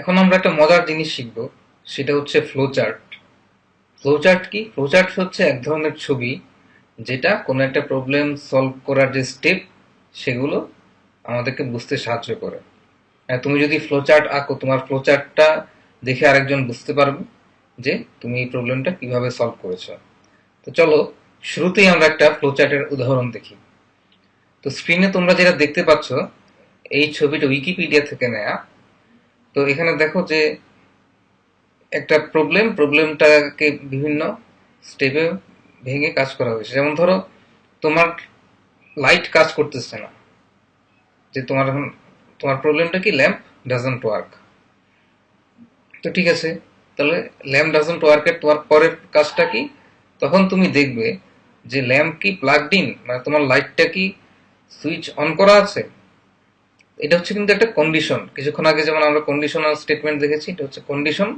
এখন আমরা একটা মজার জিনিস শিখব, সেটা হচ্ছে ফ্লোচার্ট ফ্লোচার্ট কি? ফ্লোচার্ট হচ্ছে এক ধরনের ছবি যেটা কোনো একটা প্রবলেম সলভ করার যে স্টেপ সেগুলো আমাদেরকে বুঝতে সাহায্য করে। আর তুমি যদি ফ্লোচার্ট আঁকো, তোমার ফ্লোচার্টটা দেখে আরেকজন বুঝতে পারবে যে তুমি এই প্রবলেমটা কীভাবে সলভ করেছ। তো চলো, শুরুতেই আমরা একটা ফ্লোচার্টের উদাহরণ দেখি। তো স্ক্রিনে তোমরা যেটা দেখতে পাচ্ছ, এই ছবিটা উইকিপিডিয়া থেকে নেয়া। তো এখানে দেখো যে একটা প্রবলেম প্রবলেমটাকে বিভিন্ন স্টেপে ভেঙে কাজ করা হয়েছে। যেমন ধরো, তোমার লাইট কাজ করতেছে না। যে তোমার এখন, তোমার প্রবলেমটা কি? ল্যাম্প ডাজন্ট ওয়ার্ক তো ঠিক আছে, তাহলে ল্যাম্প ডাজন্ট ওয়ার্কের তোমার পরের কাজটা কি? তখন তুমি দেখবে যে ল্যাম্প কি প্লাগড ইন মানে তোমার লাইটটা কি সুইচ অন করা আছে? এটা হচ্ছে কিন্তু একটা কন্ডিশন কিছুক্ষণ আগে যেমন আমরা কন্ডিশনাল স্টেটমেন্ট দেখেছি, এটা হচ্ছে কন্ডিশন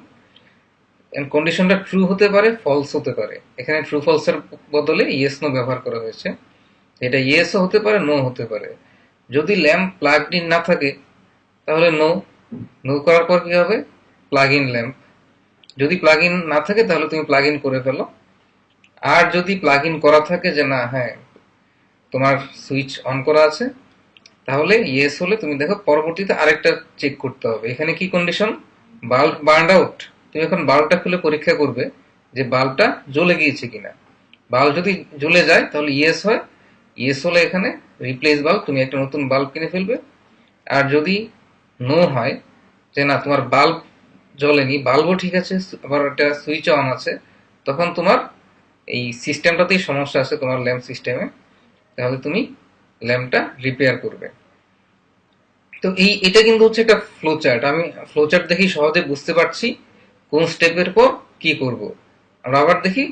কন্ডিশনটা ট্রু হতে পারে ফলস হতে পারে। এখানে ট্রু ফলসের বদলে ইয়েস নো ব্যবহার করা হয়েছে। এটা ইয়েসও হতে পারে নো হতে পারে। যদি ল্যাম্প প্লাগড ইন না থাকে, তাহলে নো নো করার পর কি হবে? প্লাগ ইন ল্যাম্প যদি প্লাগ ইন না থাকে, তাহলে তুমি প্লাগ ইন করে ফেলো। আর যদি প্লাগ ইন করা থাকে যে না হ্যাঁ তোমার সুইচ অন করা আছে তাহলে ইয়েস হলে তুমি দেখো পরবর্তীতে আরেকটা চেক করতে হবে। এখানে কি কন্ডিশন বাল্ব বার্ন আউট তুমি এখন বাল্বটা খুলে পরীক্ষা করবে যে বাল্বটা জ্বলে গিয়েছে কিনা। বাল্ব যদি জ্বলে যায়, তাহলে ইয়েস হয়। ইয়েস হলে এখানে রিপ্লেস বাল্ব তুমি একটা নতুন বাল্ব কিনে ফেলবে। আর যদি নো হয়, যে না, তোমার বাল্ব জ্বলেনি বাল্বও ঠিক আছে, আবার একটা সুইচ অন আছে, তখন তোমার এই সিস্টেমটাতেই সমস্যা আছে তোমার ল্যাম্প সিস্টেমে তাহলে তুমি ল্যাম্পটা রিপেয়ার করবে। তো এই, এটা কিন্তু হচ্ছে একটা ফ্লো চার্ট আমি ফ্লো চার্ট দেখি সহজে বুঝতে পারছি কোন স্টেপের পর কি করব। আমরা আবার দেখি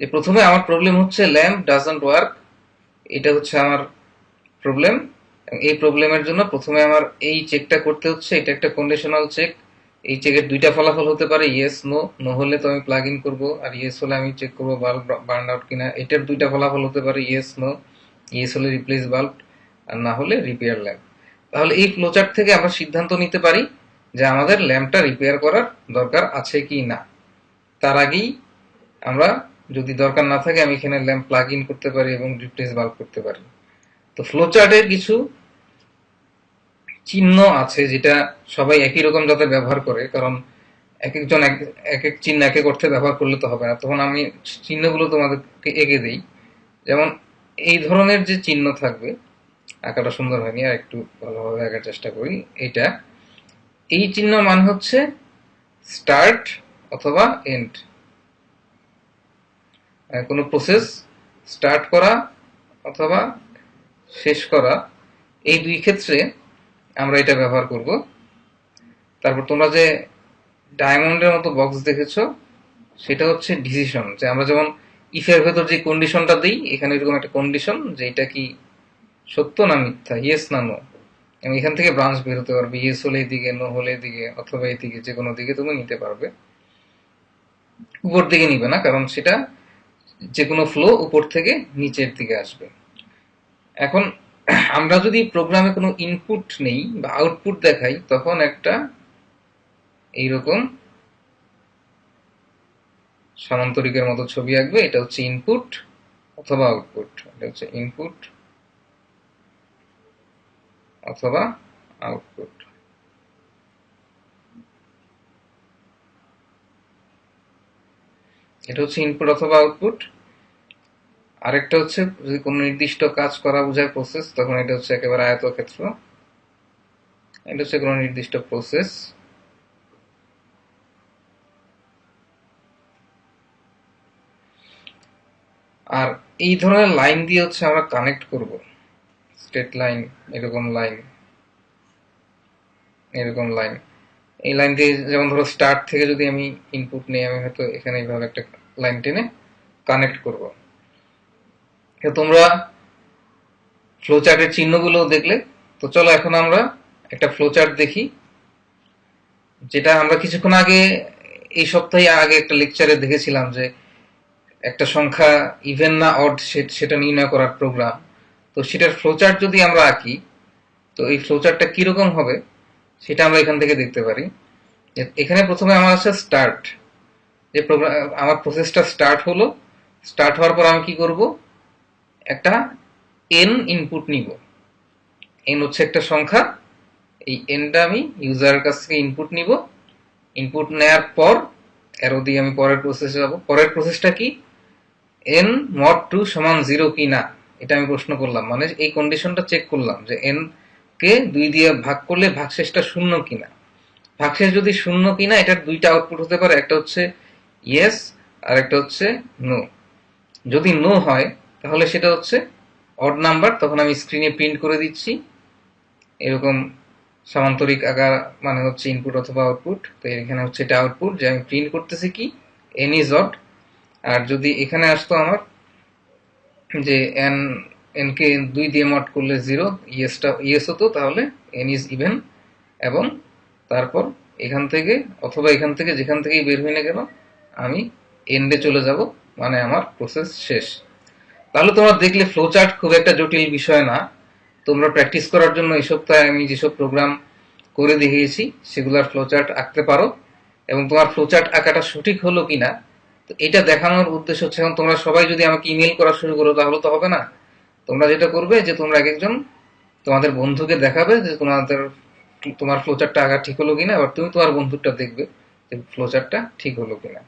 যে প্রথমে আমার প্রবলেম হচ্ছে ল্যাম্প ডাজন্ট ওয়ার্ক এটা হচ্ছে আমার প্রবলেম এই প্রবলেমের জন্য প্রথমে আমার এই চেকটা করতে হচ্ছে। এটা একটা কন্ডিশনাল চেক এই চেকের দুইটা ফলাফল হতে পারে ইয়েস নো নো হলে তো আমি প্লাগ ইন করব। আর ইয়েস হলে আমি চেক করব বাল্ব বার্ন আউট কিনা। এটার দুইটা ফলাফল হতে পারে ইয়েস নো ইয়েস হলে রিপ্লেস বাল্ব আর না হলে রিপেয়ার ল্যাম্প তাহলে এই ফ্লোচার্ট থেকে আমরা সিদ্ধান্ত নিতে পারি যে আমাদের ল্যাম্পটা রিপেয়ার করার দরকার আছে কি না। তার আগেই আমরা যদি দরকার না থাকে আমি এখানে ল্যাম্প প্লাগ ইন করতে পারি এবং রিপ্লেস বাল্ব করতে পারি। তো ফ্লোচার্টের কিছু চিহ্ন আছে যেটা সবাই একই রকম যাতে ব্যবহার করে, কারণ এক একজন এক এক চিহ্ন এক এক অর্থে ব্যবহার করলে তো হবে না। তখন আমি চিহ্নগুলো তোমাদেরকে এঁকে দিই। যেমন এই ধরনের যে চিহ্ন থাকবে, আঁকাটা সুন্দর হয়নি, আর একটু ভালোভাবে আঁকার চেষ্টা করি এইটা এই চিহ্ন মানে হচ্ছে স্টার্ট অথবা এন্ড কোনো প্রসেস স্টার্ট করা অথবা শেষ করা, এই দুই ক্ষেত্রে আমরা এটা ব্যবহার করব। তারপর তোমরা যে ডায়মন্ডের মতো বক্স দেখেছ, সেটা হচ্ছে ডিসিশন যে আমরা যেমন ইফের ভেতর যে কন্ডিশনটা দিই, এখানে এরকম একটা কন্ডিশন যে এটা কি সত্য না মিথ্যা? ইয়েস না নো এবং এখান থেকে ব্রাঞ্চ বের হতে পারবে। ইয়েস হলে এদিকে নো হলে এদিকে, অথবা এদিকে, যে কোনো দিকে তুমি নিতে পারবে। উপর দিকে নিবে না, কারণ সেটা যে কোনো ফ্লো উপর থেকে নিচের দিকে আসবে। এখন আমরা যদি প্রোগ্রামে কোনো ইনপুট নেই বা আউটপুট দেখাই, তখন একটা এইরকম সমান্তরিকের মতো ছবি আঁকবে, এটা হচ্ছে ইনপুট অথবা আউটপুট এটা হচ্ছে ইনপুট অথবা আউটপুট এটা হচ্ছে ইনপুট অথবা আউটপুট আরেকটা হচ্ছে, যদি কোনো নির্দিষ্ট কাজ করা বোঝায় প্রসেস তখন এটা হচ্ছে একেবারে আয়তক্ষেত্র। এটা হচ্ছে কোনো নির্দিষ্ট প্রসেস আর এই ধরনের লাইন দিয়ে হচ্ছে আমরা কানেক্ট করব। স্ট্রেট লাইন এরকম লাইন এরকম লাইন এই লাইন দিয়ে যেমন ধরো স্টার্ট থেকে যদি আমি ইনপুট নিই, আমি হয়তো এখানে এইভাবে একটা লাইন টেনে কানেক্ট করব। তোমরা ফ্লোচার্টের চিহ্নগুলো দেখলে। তো চলো এখন আমরা একটা ফ্লোচার্ট দেখি, যেটা আমরা কিছুক্ষণ আগে, এই সপ্তাহে আগে একটা লেকচারে দেখেছিলাম যে একটা সংখ্যা ইভেন না অড সেটা নির্ণয় করার প্রোগ্রাম তো সেটার ফ্লোচার্ট যদি আমরা আঁকি, তো এই ফ্লোচার্টটা কীরকম হবে সেটা আমরা এখান থেকে দেখতে পারি। এখানে প্রথমে আমার আছে স্টার্ট যে প্রোগ্রাম আমার প্রসেসটা স্টার্ট হলো স্টার্ট হওয়ার পর আমি কি করব? একটা এন ইনপুট নিব। এন হচ্ছে একটা সংখ্যা। এই এনটা আমি ইউজারের কাছ থেকে ইনপুট নিব। ইনপুট নেয়ার পর অ্যারো দিয়ে আমি পরের প্রসেসে যাব। পরের প্রসেসটা কি? এন মড টু সমান জিরো কি না? এটা আমি প্রশ্ন করলাম। মানে এই কন্ডিশনটা চেক করলাম যে এন কে দুই দিয়ে ভাগ করলে ভাগশেষটা শূন্য কিনা ভাগশেষ যদি শূন্য কিনা এটার দুইটা আউটপুট হতে পারে। একটা হচ্ছে ইয়েস আর একটা হচ্ছে নো যদি নো হয়, তাহলে সেটা হচ্ছে অড নাম্বার তখন আমি স্ক্রিনে প্রিন্ট করে দিচ্ছি। এরকম সামান্তরিক আকার মানে হচ্ছে ইনপুট অথবা আউটপুট তো এখানে হচ্ছে এটা আউটপুট যে আমি প্রিন্ট করতেছি কি? এন ইজ অড আর যদি এখানে আসতো আমার, যে এন এন কে দুই দিয়ে মড করলে জিরো ইয়েসটা ইয়েস হতো, তাহলে এন ইজ ইভেন এবং তারপর এখান থেকে, অথবা এখান থেকে যেখান থেকেই বের হই না কেন, আমি এন্ডে চলে যাব মানে আমার প্রসেস শেষ। তাহলে তোমরা দেখলে ফ্লো চার্ট খুব একটা জটিল বিষয় না। তোমরা প্র্যাকটিস করার জন্য এই সপ্তাহে আমি যেসব প্রোগ্রাম করে দেখিয়েছি, সেগুলোর ফ্লো চার্ট আঁকতে পারো, এবং তোমার ফ্লো চার্ট আঁকাটা সঠিক হলো কিনা তো এটা দেখানোর উদ্দেশ্য হচ্ছে, এখন তোমরা সবাই যদি আমাকে ইমেল করা শুরু করো, তাহলে তো হবে না। তোমরা যেটা করবে যে তোমরা এক একজন তোমাদের বন্ধুকে দেখাবে যে তোমাদের, তোমার ফ্লোচারটা আগা ঠিক হলো কিনা, এবার তুমি তোমার বন্ধুটা দেখবে যে ফ্লোচারটা ঠিক হলো কিনা।